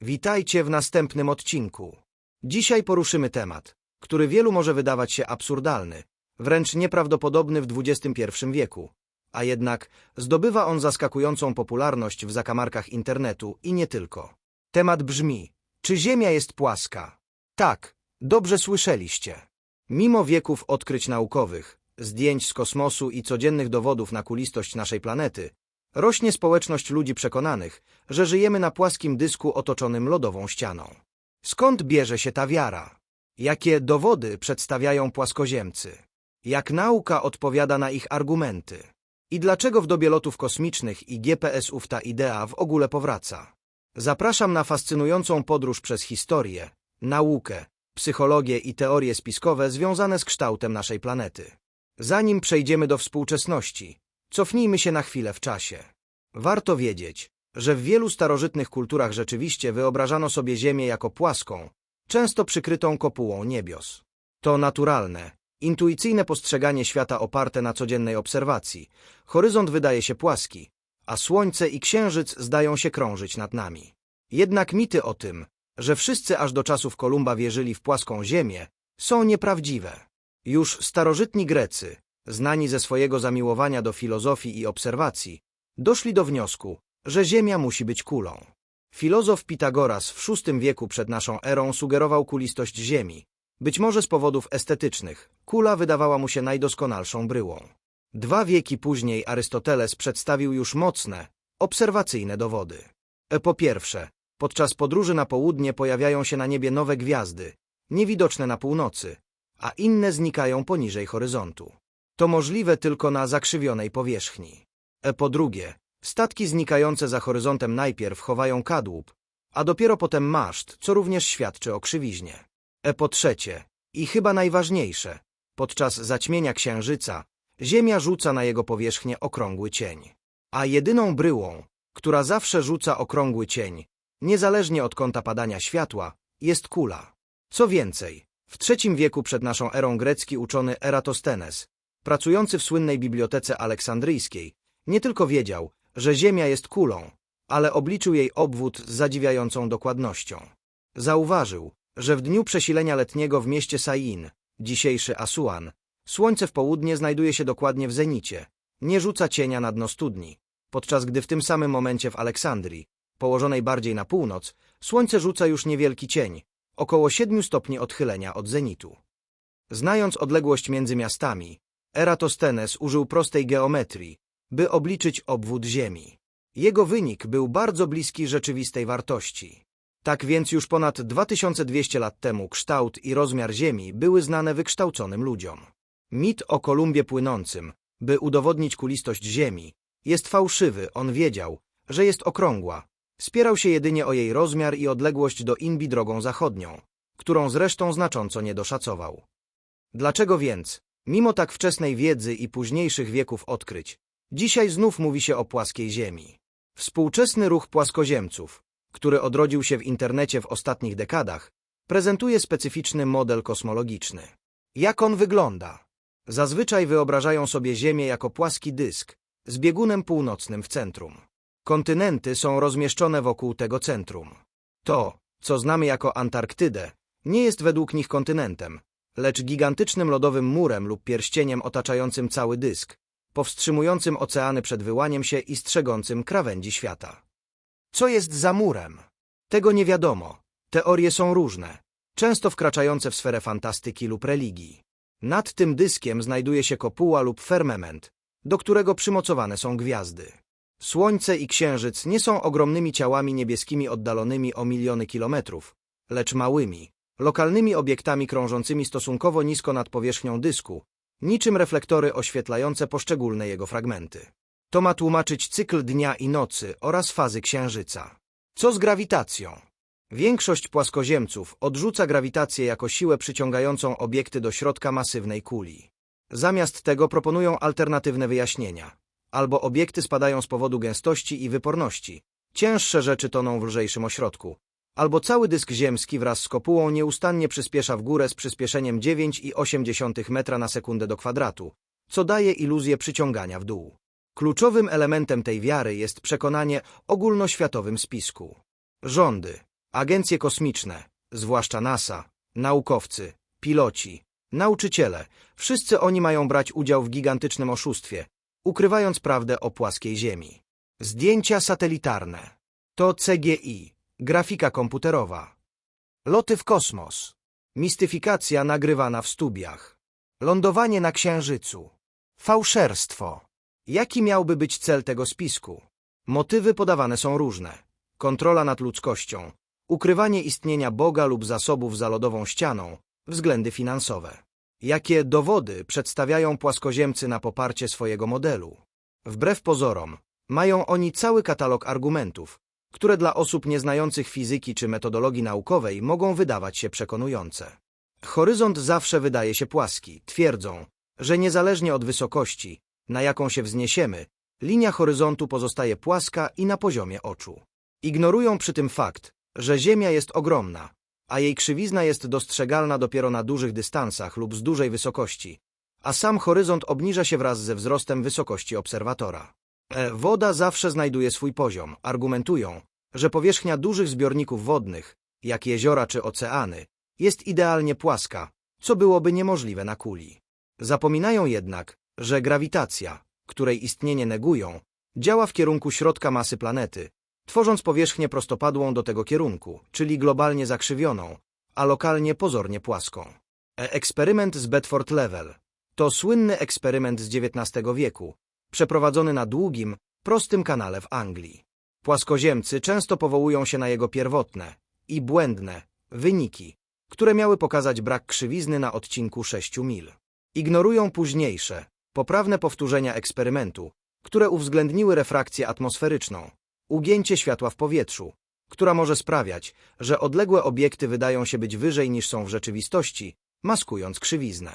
Witajcie w następnym odcinku. Dzisiaj poruszymy temat, który wielu może wydawać się absurdalny, wręcz nieprawdopodobny w XXI wieku, a jednak zdobywa on zaskakującą popularność w zakamarkach internetu i nie tylko. Temat brzmi: czy Ziemia jest płaska? Tak, dobrze słyszeliście. Mimo wieków odkryć naukowych, zdjęć z kosmosu i codziennych dowodów na kulistość naszej planety, rośnie społeczność ludzi przekonanych, że żyjemy na płaskim dysku otoczonym lodową ścianą. Skąd bierze się ta wiara? Jakie dowody przedstawiają płaskoziemcy? Jak nauka odpowiada na ich argumenty? I dlaczego w dobie lotów kosmicznych i GPS-ów ta idea w ogóle powraca? Zapraszam na fascynującą podróż przez historię, naukę, psychologię i teorie spiskowe związane z kształtem naszej planety. Zanim przejdziemy do współczesności, cofnijmy się na chwilę w czasie. Warto wiedzieć, że w wielu starożytnych kulturach rzeczywiście wyobrażano sobie Ziemię jako płaską, często przykrytą kopułą niebios. To naturalne, intuicyjne postrzeganie świata oparte na codziennej obserwacji. Horyzont wydaje się płaski, a Słońce i Księżyc zdają się krążyć nad nami. Jednak mity o tym, że wszyscy aż do czasów Kolumba wierzyli w płaską Ziemię, są nieprawdziwe. Już starożytni Grecy, znani ze swojego zamiłowania do filozofii i obserwacji, doszli do wniosku, że Ziemia musi być kulą. Filozof Pitagoras w VI wieku przed naszą erą sugerował kulistość Ziemi. Być może z powodów estetycznych, kula wydawała mu się najdoskonalszą bryłą. Dwa wieki później Arystoteles przedstawił już mocne, obserwacyjne dowody. Po pierwsze, podczas podróży na południe pojawiają się na niebie nowe gwiazdy, niewidoczne na północy, a inne znikają poniżej horyzontu. To możliwe tylko na zakrzywionej powierzchni. E, po drugie, statki znikające za horyzontem najpierw chowają kadłub, a dopiero potem maszt, co również świadczy o krzywiźnie. E po trzecie, i chyba najważniejsze, podczas zaćmienia księżyca, Ziemia rzuca na jego powierzchnię okrągły cień. A jedyną bryłą, która zawsze rzuca okrągły cień, niezależnie od kąta padania światła, jest kula. Co więcej, w III wieku przed naszą erą grecki uczony Eratosthenes, pracujący w słynnej bibliotece aleksandryjskiej, nie tylko wiedział, że Ziemia jest kulą, ale obliczył jej obwód z zadziwiającą dokładnością. Zauważył, że w dniu przesilenia letniego w mieście Sain, dzisiejszy Asuan, słońce w południe znajduje się dokładnie w zenicie, nie rzuca cienia na dno studni, podczas gdy w tym samym momencie w Aleksandrii, położonej bardziej na północ, słońce rzuca już niewielki cień, około 7 stopni odchylenia od zenitu. Znając odległość między miastami, Eratosthenes użył prostej geometrii, by obliczyć obwód Ziemi. Jego wynik był bardzo bliski rzeczywistej wartości. Tak więc już ponad 2200 lat temu kształt i rozmiar Ziemi były znane wykształconym ludziom. Mit o Kolumbie płynącym, by udowodnić kulistość Ziemi, jest fałszywy, on wiedział, że jest okrągła. Spierał się jedynie o jej rozmiar i odległość do Inbi drogą zachodnią, którą zresztą znacząco nie doszacował. Dlaczego więc, mimo tak wczesnej wiedzy i późniejszych wieków odkryć, dzisiaj znów mówi się o płaskiej Ziemi? Współczesny ruch płaskoziemców, który odrodził się w internecie w ostatnich dekadach, prezentuje specyficzny model kosmologiczny. Jak on wygląda? Zazwyczaj wyobrażają sobie Ziemię jako płaski dysk, z biegunem północnym w centrum. Kontynenty są rozmieszczone wokół tego centrum. To, co znamy jako Antarktydę, nie jest według nich kontynentem, lecz gigantycznym lodowym murem lub pierścieniem otaczającym cały dysk, powstrzymującym oceany przed wyłaniem się i strzegącym krawędzi świata. Co jest za murem? Tego nie wiadomo. Teorie są różne, często wkraczające w sferę fantastyki lub religii. Nad tym dyskiem znajduje się kopuła lub firmament, do którego przymocowane są gwiazdy. Słońce i Księżyc nie są ogromnymi ciałami niebieskimi oddalonymi o miliony kilometrów, lecz małymi, lokalnymi obiektami krążącymi stosunkowo nisko nad powierzchnią dysku, niczym reflektory oświetlające poszczególne jego fragmenty. To ma tłumaczyć cykl dnia i nocy oraz fazy Księżyca. Co z grawitacją? Większość płaskoziemców odrzuca grawitację jako siłę przyciągającą obiekty do środka masywnej kuli. Zamiast tego proponują alternatywne wyjaśnienia. Albo obiekty spadają z powodu gęstości i wyporności, cięższe rzeczy toną w lżejszym ośrodku, albo cały dysk ziemski wraz z kopułą nieustannie przyspiesza w górę z przyspieszeniem 9,8 metra na sekundę do kwadratu, co daje iluzję przyciągania w dół. Kluczowym elementem tej wiary jest przekonanie ogólnoświatowym spisku. Rządy, Agencje kosmiczne, zwłaszcza NASA, naukowcy, piloci, nauczyciele, wszyscy oni mają brać udział w gigantycznym oszustwie, ukrywając prawdę o płaskiej Ziemi. Zdjęcia satelitarne. To CGI, grafika komputerowa. Loty w kosmos. Mistyfikacja nagrywana w studiach. Lądowanie na Księżycu. Fałszerstwo. Jaki miałby być cel tego spisku? Motywy podawane są różne. Kontrola nad ludzkością, ukrywanie istnienia Boga lub zasobów za lodową ścianą, względy finansowe. Jakie dowody przedstawiają płaskoziemcy na poparcie swojego modelu? Wbrew pozorom, mają oni cały katalog argumentów, które dla osób nieznających fizyki czy metodologii naukowej mogą wydawać się przekonujące. Horyzont zawsze wydaje się płaski, twierdzą, że niezależnie od wysokości, na jaką się wzniesiemy, linia horyzontu pozostaje płaska i na poziomie oczu. Ignorują przy tym fakt, że Ziemia jest ogromna, a jej krzywizna jest dostrzegalna dopiero na dużych dystansach lub z dużej wysokości, a sam horyzont obniża się wraz ze wzrostem wysokości obserwatora. E, woda zawsze znajduje swój poziom. Argumentują, że powierzchnia dużych zbiorników wodnych, jak jeziora czy oceany, jest idealnie płaska, co byłoby niemożliwe na kuli. Zapominają jednak, że grawitacja, której istnienie negują, działa w kierunku środka masy planety, tworząc powierzchnię prostopadłą do tego kierunku, czyli globalnie zakrzywioną, a lokalnie pozornie płaską. E eksperyment z Bedford Level to słynny eksperyment z XIX wieku, przeprowadzony na długim, prostym kanale w Anglii. Płaskoziemcy często powołują się na jego pierwotne i błędne wyniki, które miały pokazać brak krzywizny na odcinku 6 mil. Ignorują późniejsze, poprawne powtórzenia eksperymentu, które uwzględniły refrakcję atmosferyczną, ugięcie światła w powietrzu, która może sprawiać, że odległe obiekty wydają się być wyżej niż są w rzeczywistości, maskując krzywiznę.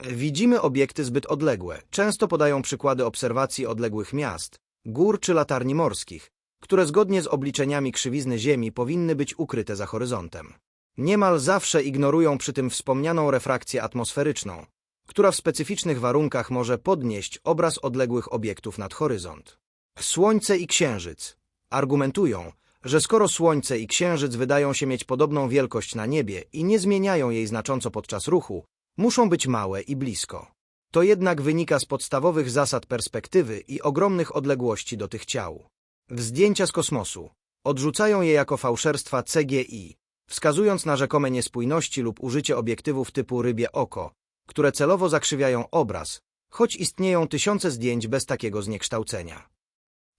Widzimy obiekty zbyt odległe. Często podają przykłady obserwacji odległych miast, gór czy latarni morskich, które zgodnie z obliczeniami krzywizny Ziemi powinny być ukryte za horyzontem. Niemal zawsze ignorują przy tym wspomnianą refrakcję atmosferyczną, która w specyficznych warunkach może podnieść obraz odległych obiektów nad horyzont. Słońce i Księżyc argumentują, że skoro Słońce i Księżyc wydają się mieć podobną wielkość na niebie i nie zmieniają jej znacząco podczas ruchu, muszą być małe i blisko. To jednak wynika z podstawowych zasad perspektywy i ogromnych odległości do tych ciał. Zdjęcia z kosmosu odrzucają je jako fałszerstwa CGI, wskazując na rzekome niespójności lub użycie obiektywów typu rybie oko, które celowo zakrzywiają obraz, choć istnieją tysiące zdjęć bez takiego zniekształcenia.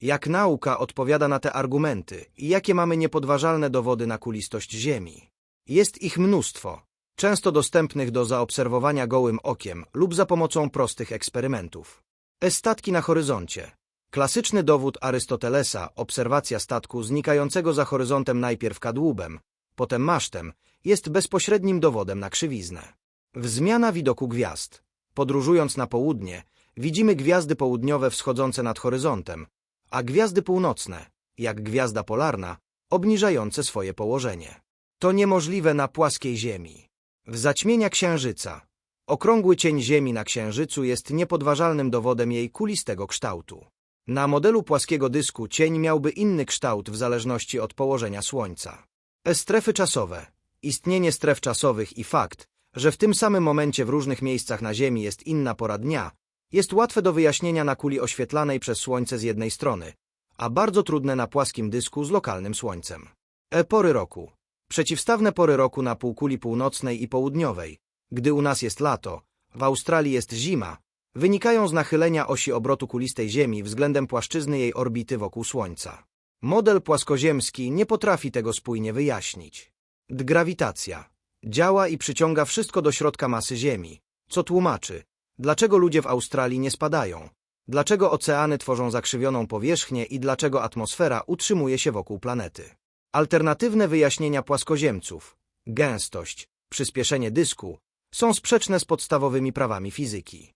Jak nauka odpowiada na te argumenty i jakie mamy niepodważalne dowody na kulistość Ziemi? Jest ich mnóstwo, często dostępnych do zaobserwowania gołym okiem lub za pomocą prostych eksperymentów. Statki na horyzoncie. Klasyczny dowód Arystotelesa, obserwacja statku znikającego za horyzontem najpierw kadłubem, potem masztem, jest bezpośrednim dowodem na krzywiznę. Wzmiana widoku gwiazd. Podróżując na południe, widzimy gwiazdy południowe wschodzące nad horyzontem, a gwiazdy północne, jak gwiazda polarna, obniżające swoje położenie. To niemożliwe na płaskiej Ziemi. W zaćmienia Księżyca. Okrągły cień Ziemi na Księżycu jest niepodważalnym dowodem jej kulistego kształtu. Na modelu płaskiego dysku cień miałby inny kształt w zależności od położenia Słońca. Strefy czasowe. Istnienie stref czasowych i fakt, że w tym samym momencie w różnych miejscach na Ziemi jest inna pora dnia, jest łatwe do wyjaśnienia na kuli oświetlanej przez Słońce z jednej strony, a bardzo trudne na płaskim dysku z lokalnym Słońcem. E pory roku. Przeciwstawne pory roku na półkuli północnej i południowej, gdy u nas jest lato, w Australii jest zima, wynikają z nachylenia osi obrotu kulistej Ziemi względem płaszczyzny jej orbity wokół Słońca. Model płaskoziemski nie potrafi tego spójnie wyjaśnić. Grawitacja działa i przyciąga wszystko do środka masy Ziemi, co tłumaczy, dlaczego ludzie w Australii nie spadają, dlaczego oceany tworzą zakrzywioną powierzchnię i dlaczego atmosfera utrzymuje się wokół planety. Alternatywne wyjaśnienia płaskoziemców, gęstość, przyspieszenie dysku są sprzeczne z podstawowymi prawami fizyki.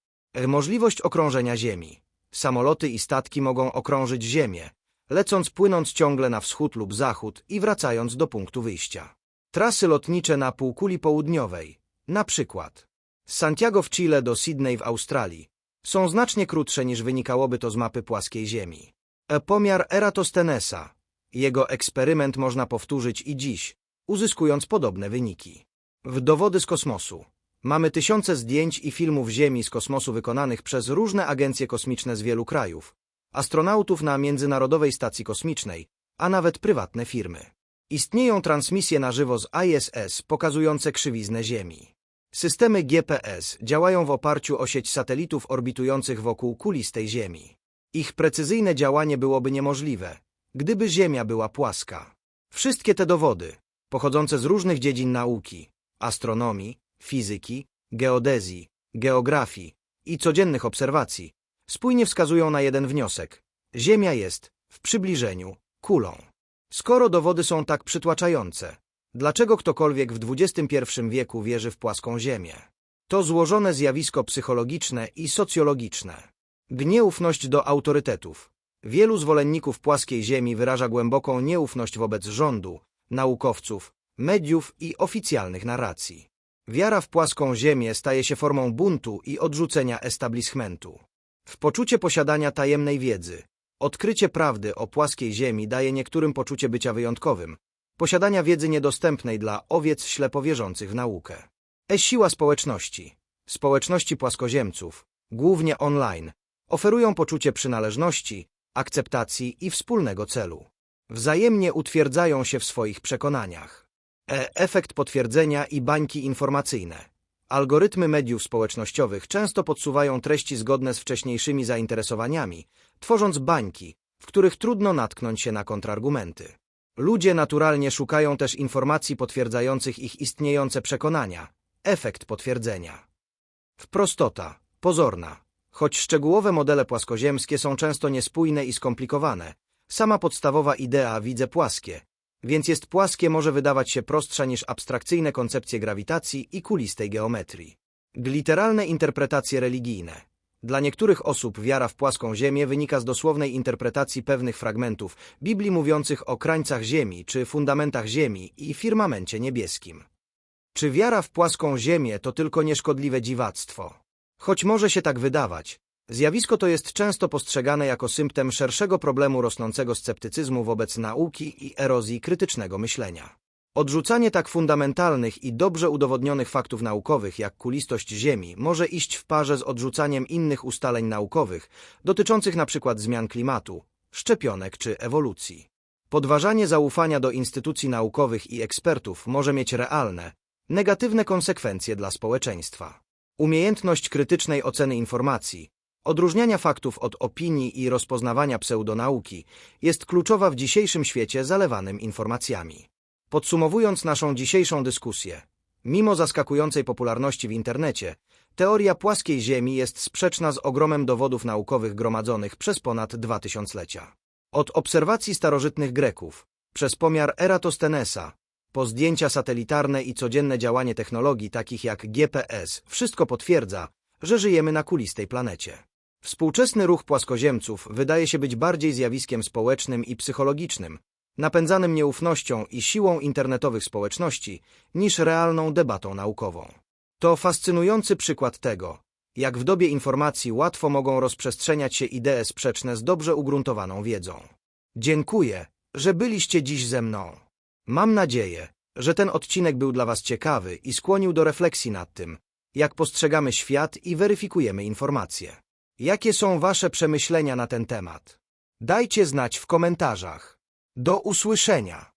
Możliwość okrążenia Ziemi. Samoloty i statki mogą okrążyć Ziemię, lecąc płynąc ciągle na wschód lub zachód i wracając do punktu wyjścia. Trasy lotnicze na półkuli południowej, na przykład z Santiago w Chile do Sydney w Australii, są znacznie krótsze niż wynikałoby to z mapy płaskiej Ziemi. E pomiar Eratosthenesa. Jego eksperyment można powtórzyć i dziś, uzyskując podobne wyniki. W dowody z kosmosu mamy tysiące zdjęć i filmów Ziemi z kosmosu wykonanych przez różne agencje kosmiczne z wielu krajów, astronautów na Międzynarodowej Stacji Kosmicznej, a nawet prywatne firmy. Istnieją transmisje na żywo z ISS pokazujące krzywiznę Ziemi. Systemy GPS działają w oparciu o sieć satelitów orbitujących wokół kulistej Ziemi. Ich precyzyjne działanie byłoby niemożliwe, gdyby Ziemia była płaska. Wszystkie te dowody, pochodzące z różnych dziedzin nauki, astronomii, fizyki, geodezji, geografii i codziennych obserwacji, spójnie wskazują na jeden wniosek. Ziemia jest, w przybliżeniu, kulą. Skoro dowody są tak przytłaczające, dlaczego ktokolwiek w XXI wieku wierzy w płaską Ziemię? To złożone zjawisko psychologiczne i socjologiczne. Nieufność do autorytetów. Wielu zwolenników płaskiej Ziemi wyraża głęboką nieufność wobec rządu, naukowców, mediów i oficjalnych narracji. Wiara w płaską Ziemię staje się formą buntu i odrzucenia establishmentu. W poczucie posiadania tajemnej wiedzy, odkrycie prawdy o płaskiej Ziemi daje niektórym poczucie bycia wyjątkowym, posiadania wiedzy niedostępnej dla owiec ślepo wierzących w naukę. E siła społeczności. Społeczności płaskoziemców, głównie online, oferują poczucie przynależności, akceptacji i wspólnego celu. Wzajemnie utwierdzają się w swoich przekonaniach. E efekt potwierdzenia i bańki informacyjne. Algorytmy mediów społecznościowych często podsuwają treści zgodne z wcześniejszymi zainteresowaniami, tworząc bańki, w których trudno natknąć się na kontrargumenty. Ludzie naturalnie szukają też informacji potwierdzających ich istniejące przekonania. Efekt potwierdzenia. Wprostota, pozorna. Choć szczegółowe modele płaskoziemskie są często niespójne i skomplikowane, sama podstawowa idea widzę płaskie, więc jest płaskie może wydawać się prostsza niż abstrakcyjne koncepcje grawitacji i kulistej geometrii. Literalne interpretacje religijne. Dla niektórych osób wiara w płaską Ziemię wynika z dosłownej interpretacji pewnych fragmentów Biblii mówiących o krańcach Ziemi czy fundamentach Ziemi i firmamencie niebieskim. Czy wiara w płaską Ziemię to tylko nieszkodliwe dziwactwo? Choć może się tak wydawać, zjawisko to jest często postrzegane jako symptom szerszego problemu rosnącego sceptycyzmu wobec nauki i erozji krytycznego myślenia. Odrzucanie tak fundamentalnych i dobrze udowodnionych faktów naukowych jak kulistość Ziemi może iść w parze z odrzucaniem innych ustaleń naukowych dotyczących np. zmian klimatu, szczepionek czy ewolucji. Podważanie zaufania do instytucji naukowych i ekspertów może mieć realne, negatywne konsekwencje dla społeczeństwa. Umiejętność krytycznej oceny informacji, odróżniania faktów od opinii i rozpoznawania pseudonauki jest kluczowa w dzisiejszym świecie zalewanym informacjami. Podsumowując naszą dzisiejszą dyskusję, mimo zaskakującej popularności w internecie, teoria płaskiej Ziemi jest sprzeczna z ogromem dowodów naukowych gromadzonych przez ponad dwa tysiąclecia. Od obserwacji starożytnych Greków, przez pomiar Eratosthenesa, po zdjęcia satelitarne i codzienne działanie technologii takich jak GPS, wszystko potwierdza, że żyjemy na kulistej planecie. Współczesny ruch płaskoziemców wydaje się być bardziej zjawiskiem społecznym i psychologicznym, napędzanym nieufnością i siłą internetowych społeczności, niż realną debatą naukową. To fascynujący przykład tego, jak w dobie informacji łatwo mogą rozprzestrzeniać się idee sprzeczne z dobrze ugruntowaną wiedzą. Dziękuję, że byliście dziś ze mną. Mam nadzieję, że ten odcinek był dla Was ciekawy i skłonił do refleksji nad tym, jak postrzegamy świat i weryfikujemy informacje. Jakie są Wasze przemyślenia na ten temat? Dajcie znać w komentarzach. Do usłyszenia!